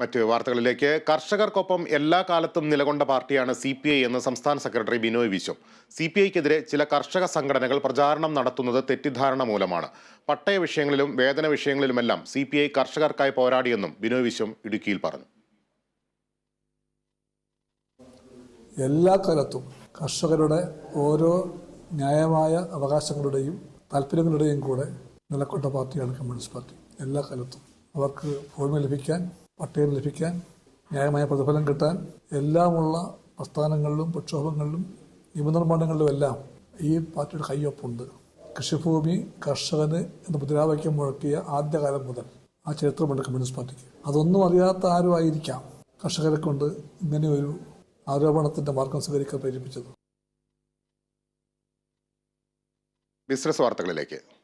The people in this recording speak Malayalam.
മറ്റ് വാർത്തകളിലേക്ക്. കർഷകർക്കൊപ്പം എല്ലാ കാലത്തും നിലകൊണ്ട പാർട്ടിയാണ് സി പി ഐ എന്ന് സംസ്ഥാന secretary Binoy Viswam. C P ഐക്കെതിരെ ചില കർഷക സംഘടനകൾ പ്രചാരണം നടത്തുന്നത് തെറ്റിദ്ധാരണ മൂലമാണ്. പട്ടയ വിഷയങ്ങളിലും വേതന വിഷയങ്ങളിലുമെല്ലാം സി പി ഐ കർഷകർക്കായി പോരാടിയെന്നും ബിനോയ് വിശ്വം ഇടുക്കിയിൽ പറഞ്ഞു. എല്ലാ കാലത്തും കർഷകരുടെ ഓരോ ന്യായമായ അവകാശങ്ങളുടെയും താല്പര്യങ്ങളുടെയും കൂടെ നിലക്കൊണ്ട പാർട്ടിയാണ് കമ്മ്യൂണിസ്റ്റ് പാർട്ടി. എല്ലാ കാലത്തും അവർക്ക് ഭൂമി ലഭിക്കാൻ പട്ടയം ലഭിക്കാൻ ന്യായമായ പ്രതിഫലം കിട്ടാൻ എല്ലാമുള്ള പ്രസ്ഥാനങ്ങളിലും പ്രക്ഷോഭങ്ങളിലും എല്ലാം ഈ പാർട്ടിയുടെ കയ്യൊപ്പുണ്ട്. കൃഷിഭൂമി കർഷകന് എന്ന് മുദ്രാവാക്യം മുഴക്കിയ ആദ്യകാലം മുതൽ ആ ചരിത്രമുണ്ട് കമ്മ്യൂണിസ്റ്റ് പാർട്ടിക്ക്. അതൊന്നും അറിയാത്ത ആരും ആയിരിക്കാം കർഷകരെ കൊണ്ട് ഇങ്ങനെ ഒരു ആരോപണത്തിന്റെ മാർഗം സ്വീകരിക്കാൻ പ്രേരിപ്പിച്ചത്. ബിസിനസ് വാർത്തകളിലേക്ക്.